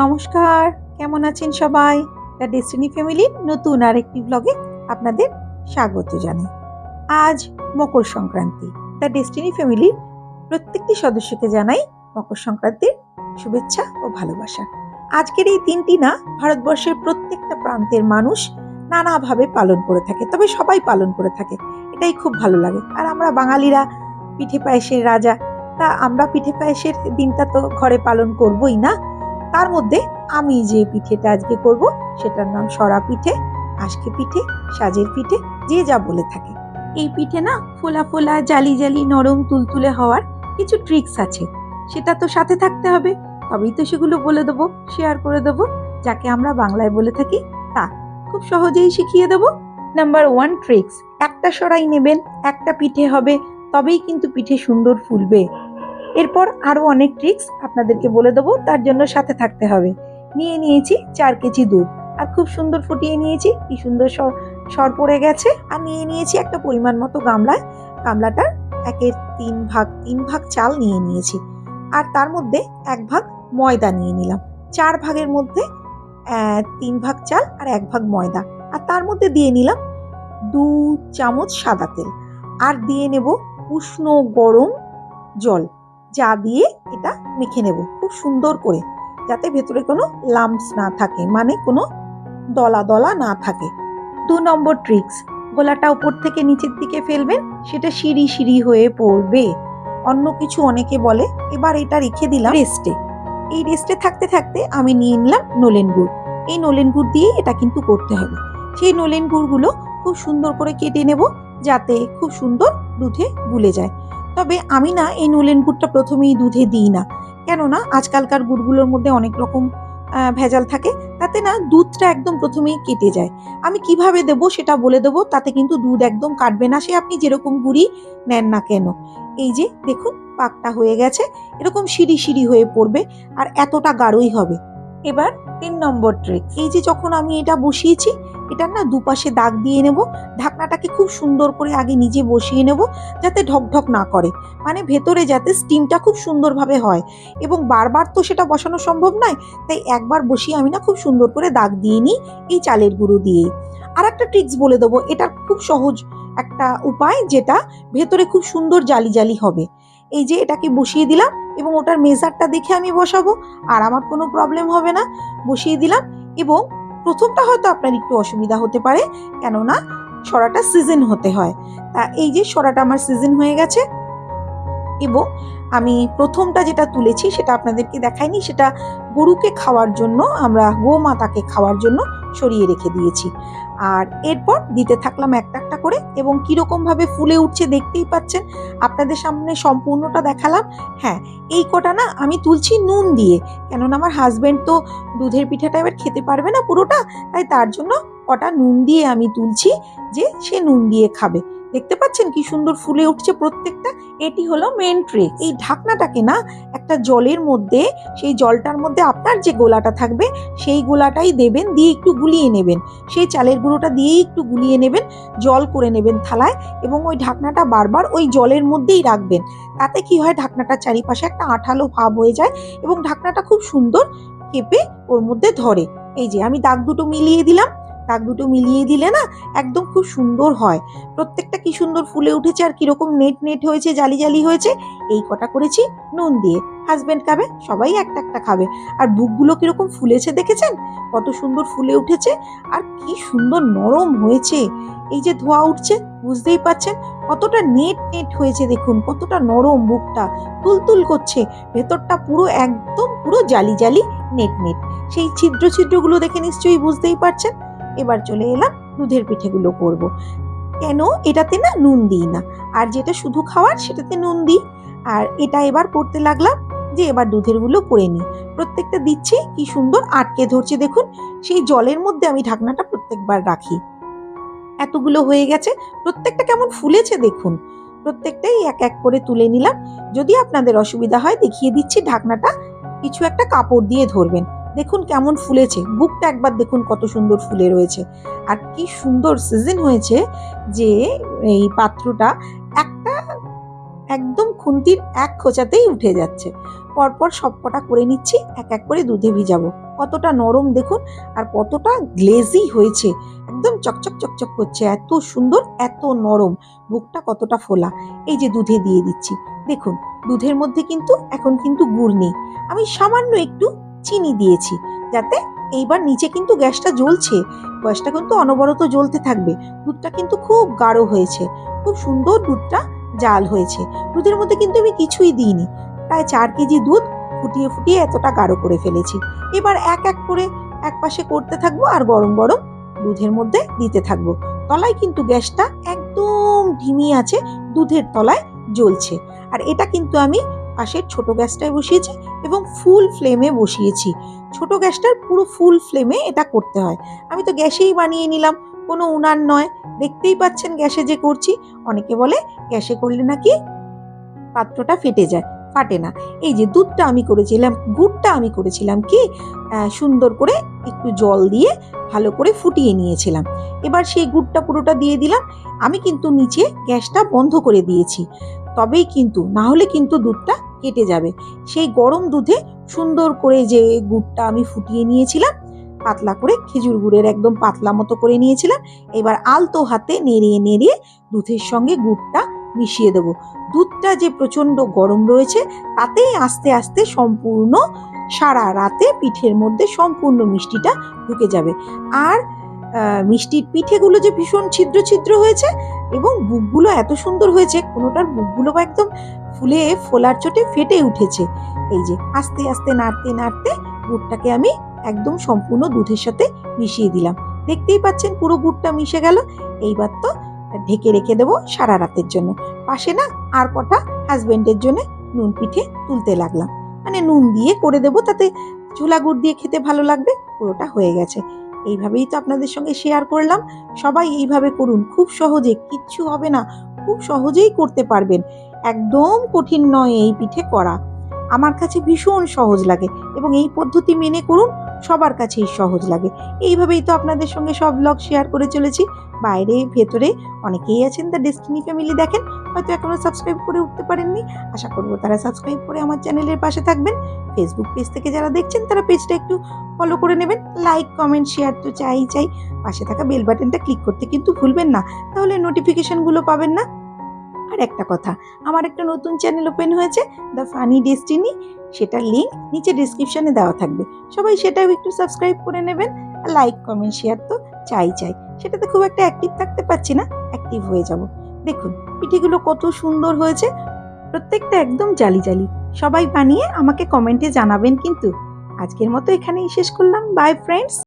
নমস্কার। কেমন আছেন সবাই? দ্য ডেস্টিনি ফ্যামিলির নতুন আরেকটি ব্লগে আপনাদের স্বাগত জানাই। আজ মকর সংক্রান্তি। দ্য ডেস্টিনি ফ্যামিলির প্রত্যেকটি সদস্যকে জানাই মকর সংক্রান্তির শুভেচ্ছা ও ভালোবাসা। আজকের এই দিনটি না, ভারতবর্ষের প্রত্যেকটা প্রান্তের মানুষ নানাভাবে পালন করে থাকে, তবে সবাই পালন করে থাকে। এটাই খুব ভালো লাগে। আর আমরা বাঙালিরা, পিঠে পায়েসের রাজা, তা আমরা পিঠে পায়েসের দিনটা তো ঘরে পালন করবই না। তার মধ্যে আমি যে পিঠেটা আজকে করব, সেটার নাম সরা পিঠে আজকে পিঠে, সাজের পিঠে, যে যা বলে থাকে। এই পিঠে না ফোলা ফোলা, জালি জালি, নরম, তুলতুলে হওয়ার কিছু ট্রিক্স আছে। সেটা তো সাথে থাকতে হবে। তবেই তো সেগুলো বলে দেবো শেয়ার করে দেবো, যাকে আমরা বাংলায় বলে থাকি তা। খুব সহজেই শিখিয়ে দেবো। নাম্বার ওয়ান ট্রিক্স একটা সরাই নেবেন, একটা পিঠে হবে, তবেই কিন্তু পিঠে সুন্দর ফুলবে। এরপর আরও অনেক ট্রিক্স আপনাদেরকে বলে দেবো, তার জন্য সাথে থাকতে হবে। নিয়ে নিয়েছি চার কেজি দুধ। আর খুব সুন্দর ফুটিয়ে নিয়েছি, কি সুন্দর সর পড়ে গেছে। আর নিয়ে নিয়েছি একটা পরিমাণ মতো গামলায় গামলাটার একের তিন ভাগ তিন ভাগ চাল নিয়ে নিয়েছি। আর তার মধ্যে এক ভাগ ময়দা নিয়ে নিলাম। চার ভাগের মধ্যে তিন ভাগ চাল আর এক ভাগ ময়দা। আর তার মধ্যে দিয়ে নিলাম দু চামচ সাদা তেল। আর দিয়ে নেব উষ্ণ গরম জল। যা দিয়ে এটা মেখে নেব। খুব সুন্দর করে, যাতে ভেতরে কোনো লাম্পস না থাকে মানে কোনো দলা দলা না থাকে। দু নম্বর ট্রিক্স গোলাটা উপর থেকে নিচের দিকে ফেলবেন, সেটা সিঁড়ি সিঁড়ি হয়ে পড়বে। অন্য কিছু অনেকে বলে, এবার এটা রেখে দিলাম রেস্টে এই রেস্টে থাকতে থাকতে আমি নিয়ে নিলাম নোলেন গুড়। এই নোলেন গুড় দিয়ে এটা কিন্তু করতে হবে। সেই নোলেন গুড়গুলো খুব সুন্দর করে কেটে নেব, যাতে খুব সুন্দর দুধে গুলে যায়। তবে আমি না এই নোলেন গুড়টা প্রথমেই দুধে দিই না। কেননা আজকালকার গুড়গুলোর মধ্যে অনেক রকম ভেজাল থাকে, তাতে না দুধটা একদম প্রথমেই কেটে যায়। আমি কীভাবে দেবো সেটা বলে দেবো, তাতে কিন্তু দুধ একদম কাটবে না সে আপনি যেরকম গুড়ি নেন না কেন। এই যে দেখুন পাকটা হয়ে গেছে, এরকম সিঁড়ি সিঁড়ি হয়ে পড়বে আর এতটা গাঢ়ই হবে। এবার তিন নম্বর ট্রিক এই যে যখন আমি এটা বসিয়েছি এটার না দুপাশে দাগ দিয়ে নেব, ঢাকনাটাকে খুব সুন্দর করে আগে নিজে বসিয়ে নেব যাতে ঢকঢক না করে। মানে ভেতরে যাতে স্টিমটা খুব সুন্দরভাবে হয়। এবং বারবার তো সেটা বসানো সম্ভব নয়, তাই একবার বসিয়ে আমি না খুব সুন্দর করে দাগ দিয়ে নিই এই চালের গুঁড়ো দিয়েই। আর একটা ট্রিক্স বলে দেবো এটার খুব সহজ একটা উপায় যেটা ভেতরে খুব সুন্দর জালি জালি হবে। এই যে এটাকে বসিয়ে দিলাম এবং ওটার মেজারটা দেখে আমি বসাবো, আর আমার কোনো প্রবলেম হবে না। বসিয়ে দিলাম এবং প্রথমটা হয়তো আপনার একটু অসুবিধা হতে পারে, কেননা সরাটা সিজন হতে হয়। তা এই যে সরাটা আমার সিজন হয়ে গেছে এবং আমি প্রথমটা যেটা তুলেছি সেটা আপনাদেরকে দেখাইনি, সেটা গরুকে খাওয়ার জন্য, আমরা গোমাতাকে খাওয়ার জন্য সরিয়ে রেখে দিয়েছি। আর এরপর দিতে থাকলাম একটা একটা করে এবং কীরকমভাবে ফুলে উঠছে দেখতেই পাচ্ছেন। আপনাদের সামনে সম্পূর্ণটা দেখালাম। হ্যাঁ এই কটা না আমি তুলছি নুন দিয়ে। কেননা আমার হাজব্যান্ড তো দুধের পিঠাটা এবার খেতে পারবে না পুরোটা, তাই তার জন্য কটা নুন দিয়ে আমি তুলছি যে সে নুন দিয়ে খাবে। দেখতে পাচ্ছেন কি সুন্দর ফুলে উঠছে প্রত্যেকটা? এটি হলো মেন ট্রিক এই ঢাকনাটাকে না একটা জলের মধ্যে, সেই জলটার মধ্যে আপনার যে গোলাটা থাকবে, সেই গোলাটাই দেবেন, দিয়ে একটু গুলিয়ে নেবেন। সেই চালের গুঁড়োটা দিয়েই একটু গুলিয়ে নেবেন, জল করে নেবেন থালায় এবং ওই ঢাকনাটা বারবার ওই জলের মধ্যেই রাখবেন। তাতে কি হয়, ঢাকনাটার চারিপাশে একটা আঠালো ভাব হয়ে যায় এবং ঢাকনাটা খুব সুন্দর কেঁপে ওর মধ্যে ধরে। এই যে আমি দাগ দুটো মিলিয়ে দিলাম দাগ দুটো মিলিয়ে দিলে না একদম খুব সুন্দর হয়। প্রত্যেকটা কি সুন্দর ফুলে উঠেছে আর কীরকম নেট নেট হয়েছে, জালি জালি হয়েছে। এই কটা করেছি নুন দিয়ে। হাজবেন্ড খাবে, সবাই একটা একটা খাবে। আর বুকগুলো কীরকম ফুলেছে দেখেছেন? কত সুন্দর ফুলে উঠেছে আর কি সুন্দর নরম হয়েছে। এই যে ধোয়া উঠছে, বুঝতেই পাচ্ছেন কতটা নেট নেট হয়েছে দেখুন, কতটা নরম বুকটা। তুলতুল করছে, ভেতরটা পুরো একদম পুরো জালি জালি নেট নেট। সেই ছিদ্র ছিদ্রগুলো দেখে নিশ্চয়ই বুঝতেই পারছেন। এবার চলে এলাম দুধের পিঠেগুলো করব। কেন? এটাতে না নুন দিই না। আর যেটা শুধু খাওয়ার, সেটাতে নুন দিই। আর এটা এবার করতে লাগলাম যে এবার দুধেরগুলো করে নিই। প্রত্যেকটা দিচ্ছি, কি সুন্দর আটকে ধরছে দেখুন। সেই জলের মধ্যে আমি ঢাকনাটা প্রত্যেকবার রাখি। এতগুলো হয়ে গেছে। প্রত্যেকটা কেমন ফুলেছে দেখুন। প্রত্যেকটাই এক এক করে তুলে নিলাম। যদি আপনাদের অসুবিধা হয়, দেখিয়ে দিচ্ছি ঢাকনাটা। কিছু একটা কাপড় দিয়ে ধরবেন। দেখুন কেমন ফুলেছে। বুকটা একবার দেখুন কত সুন্দর ফুলে রয়েছে। আর কি সুন্দর সিজন হয়েছে যে এই পাত্রটা একটা একদম খুন্তির এক খোঁচাতেই উঠে যাচ্ছে। পরপর সব কটা করে নিচ্ছি, এক এক করে দুধে ভিজাবো। কতটা নরম দেখুন আর কতটা গ্লেজি হয়েছে। একদম চকচক চকচক করছে, এত সুন্দর, এত নরম। বুকটা কতটা ফোলা। এই যে দুধে দিয়ে দিচ্ছি। দেখুন, দুধের মধ্যে কিন্তু এখন কিন্তু গুড় নেই। আমি সামান্য একটু চিনি দিয়েছি, যাতে এইবার নিচে কিন্তু গ্যাসটা জ্বলছে। গ্যাসটা কিন্তু অনবরত জ্বলতে থাকবে। দুধটা কিন্তু খুব গাঢ় হয়েছে। খুব সুন্দর দুধটা জাল হয়েছে। দুধের মধ্যে কিন্তু আমি কিছুই দিইনি। প্রায় চার কেজি দুধ ফুটিয়ে ফুটিয়ে এতটা গাঢ় করে ফেলেছি। এবার এক এক করে এক পাশে করতে থাকব আর গরম গরম দুধের মধ্যে দিতে থাকব। তলায় কিন্তু গ্যাসটা একদম ধিমি আছে, দুধের তলায় জ্বলছে। আর এটা কিন্তু আমি পাশের ছোট গ্যাসটায় বসিয়েছি। এবং ফুল ফ্লেমে বসিয়েছি। ছোট গ্যাসটার পুরো ফুল ফ্লেমে এটা করতে হয়। আমি তো গ্যাসেই বানিয়ে নিলাম, কোনো উনান নয়। দেখতেই পাচ্ছেন গ্যাসে যে করছি। অনেকে বলে, গ্যাসে করলে নাকি পাত্রটা ফেটে যায়? ফাটে না। এই যে দুধটা আমি করেছিলাম, গুড়টা আমি করেছিলাম কি সুন্দর করে একটু জল দিয়ে ভালো করে ফুটিয়ে নিয়েছিলাম। এবার সেই গুড়টা পুরোটা দিয়ে দিলাম। আমি কিন্তু নিচে গ্যাসটা বন্ধ করে দিয়েছি। তবেই কিন্তু, না হলে কিন্তু দুধটা কেটে যাবে। সেই গরম দুধে সুন্দর করে যে গুড়টা আমি ফুটিয়ে নিয়েছিলাম, পাতলা করে খেজুর গুড়ের একদম পাতলা মতো করে নিয়েছিলাম, এবার আলতো হাতে নেড়িয়ে নেড়িয়ে দুধের সঙ্গে গুড়টা মিশিয়ে দেবো। দুধটা যে প্রচণ্ড গরম রয়েছে তাতেই আস্তে আস্তে সম্পূর্ণ সারা রাতে পিঠের মধ্যে সম্পূর্ণ মিষ্টিটা ঢুকে যাবে। আর মিষ্টির পিঠেগুলো যে ভীষণ ছিদ্র ছিদ্র হয়েছে এবং বুকগুলো এত সুন্দর হয়েছে, কোনোটার বুকগুলো বা একদম ফুলে ফোলার চোটে ফেটে উঠেছে। এই যে, আস্তে আস্তে, নাড়তে নাড়তে গুড়টাকে আমি একদম সম্পূর্ণ দুধের সাথে মিশিয়ে দিলাম। দেখতেই পাচ্ছেন পুরো গুড়টা মিশে গেল। এইবার তো ঢেকে রেখে দেবো সারা রাতের জন্য। পাশে না আর কটা হাজবেন্ডের জন্য নুন পিঠে তুলতে লাগলাম। মানে নুন দিয়ে করে দেবো তাতে চুলা গুড় দিয়ে খেতে ভালো লাগবে, পুরোটা হয়ে গেছে। এইভাবেই তো আপনাদের সঙ্গে শেয়ার করলাম। সবাই এইভাবে করুন। খুব সহজে, কিচ্ছু হবে না। খুব সহজেই করতে পারবেন। একদম কঠিন নয় এই পিঠে করা। আমার কাছে ভীষণ সহজ লাগে এবং এই পদ্ধতি মেনে করুন সবার কাছেই সহজ লাগে। এইভাবেই তো আপনাদের সঙ্গে সব ব্লগ শেয়ার করে চলেছি। বাইরে, ভেতরে অনেকেই আছেন দ্য ডেস্টিনি ফ্যামিলি দেখেন, হয়তো এখনও সাবস্ক্রাইব করে উঠতে পারেননি। আশা করব তারা সাবস্ক্রাইব করে আমার চ্যানেলের পাশে থাকবেন। ফেসবুক পেজ থেকে যারা দেখছেন তারা পেজটা একটু ফলো করে নেবেন। লাইক কমেন্ট শেয়ার তো চাই চাই। পাশে থাকা বেল বাটনটা ক্লিক করতে কিন্তু ভুলবেন না। তাহলে নোটিফিকেশনগুলো পাবেন না। আর একটা কথা, আমার একটা নতুন চ্যানেল ওপেন হয়েছে দ্য ফানি ডেস্টিনি সেটার লিঙ্ক নিচে ডিসক্রিপশনে দেওয়া থাকবে। সবাই সেটাও একটু সাবস্ক্রাইব করে নেবেন, আর লাইক কমেন্ট শেয়ার তো চাই চাই। সেটাতে খুব একটা অ্যাক্টিভ থাকতে পারছি না অ্যাক্টিভ হয়ে যাব। দেখুন, পিঠেগুলো কত সুন্দর হয়েছে, প্রত্যেকটা একদম জালি জালি। সবাই বানিয়ে আমাকে কমেন্টে জানাবেন কিন্তু। আজকের মতো এখানেই শেষ করলাম। By friends